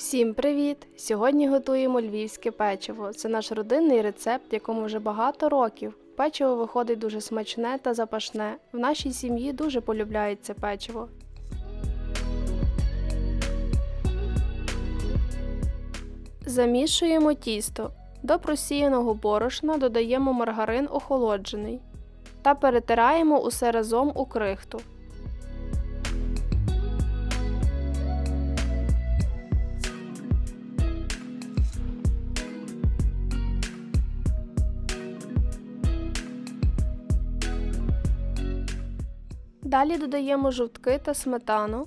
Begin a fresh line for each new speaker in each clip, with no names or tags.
Всім привіт! Сьогодні готуємо львівське печиво. Це наш родинний рецепт, якому вже багато років. Печиво виходить дуже смачне та запашне. В нашій сім'ї дуже полюбляється печиво. Замішуємо тісто. До просіяного борошна додаємо маргарин охолоджений та перетираємо усе разом у крихту. Далі додаємо жовтки та сметану.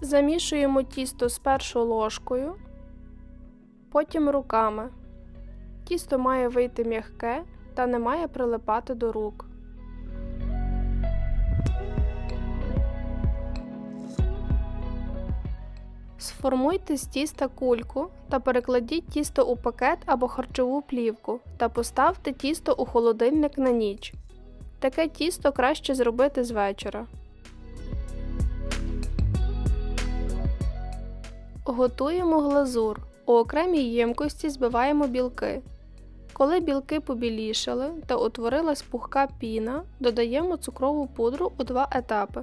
Замішуємо тісто спершу ложкою, потім руками. Тісто має вийти м'яке та не має прилипати до рук. Сформуйте з тіста кульку та перекладіть тісто у пакет або харчову плівку та поставте тісто у холодильник на ніч. Таке тісто краще зробити з вечора. Готуємо глазур. У окремій ємкості збиваємо білки. Коли білки побілішали та утворилась пухка піна, додаємо цукрову пудру у два етапи.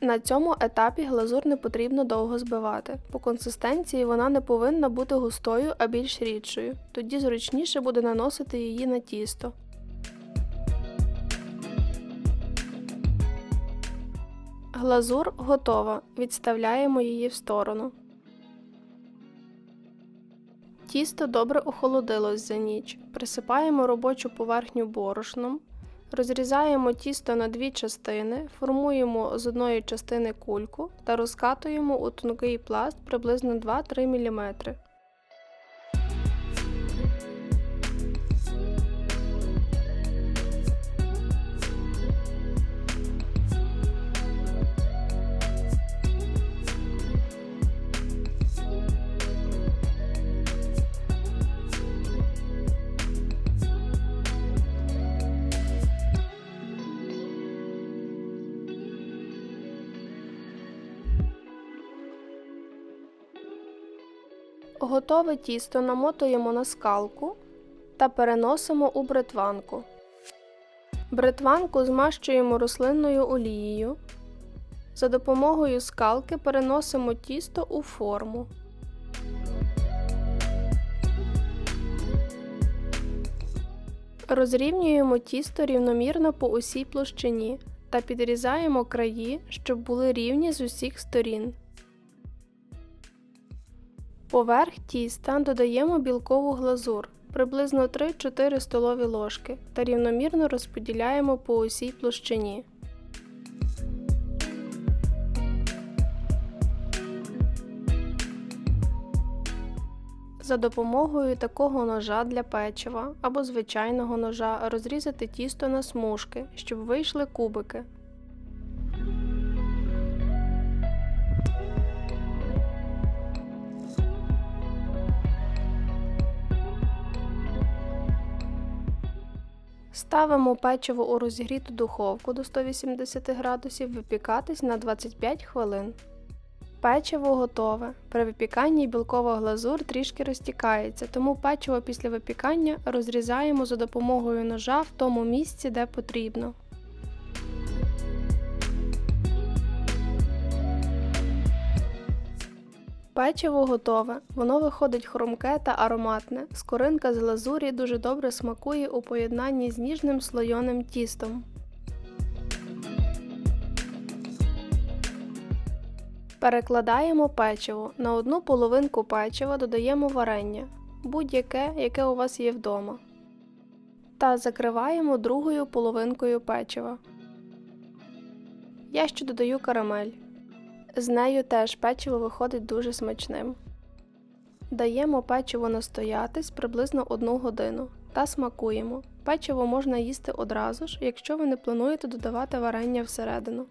На цьому етапі глазур не потрібно довго збивати. По консистенції вона не повинна бути густою, а більш рідшою. Тоді зручніше буде наносити її на тісто. Глазур готова. Відставляємо її в сторону. Тісто добре охолодилось за ніч. Присипаємо робочу поверхню борошном. Розрізаємо тісто на дві частини, формуємо з одної частини кульку та розкатуємо у тонкий пласт приблизно 2-3 мм. Готове тісто намотуємо на скалку та переносимо у бритванку. Бритванку змащуємо рослинною олією. За допомогою скалки переносимо тісто у форму. Розрівнюємо тісто рівномірно по усій площині та підрізаємо краї, щоб були рівні з усіх сторін. Поверх тіста додаємо білкову глазур приблизно 3-4 столові ложки та рівномірно розподіляємо по усій площині. За допомогою такого ножа для печива або звичайного ножа розрізати тісто на смужки, щоб вийшли кубики. Ставимо печиво у розігріту духовку до 180 градусів випікатись на 25 хвилин. Печиво готове. При випіканні білкова глазур трішки розтікається, тому печиво після випікання розрізаємо за допомогою ножа в тому місці, де потрібно. Печиво готове. Воно виходить хрумке та ароматне. Скоринка з глазурі дуже добре смакує у поєднанні з ніжним слойоним тістом. Перекладаємо печиво. На одну половинку печива додаємо варення, будь-яке, яке у вас є вдома. Та закриваємо другою половинкою печива. Я ще додаю карамель. З нею теж печиво виходить дуже смачним. Даємо печиво настоятись приблизно 1 годину та смакуємо. Печиво можна їсти одразу ж, якщо ви не плануєте додавати варення всередину.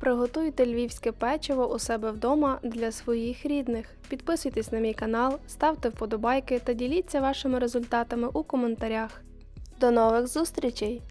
Приготуйте львівське печиво у себе вдома для своїх рідних. Підписуйтесь на мій канал, ставте вподобайки та діліться вашими результатами у коментарях. До нових зустрічей!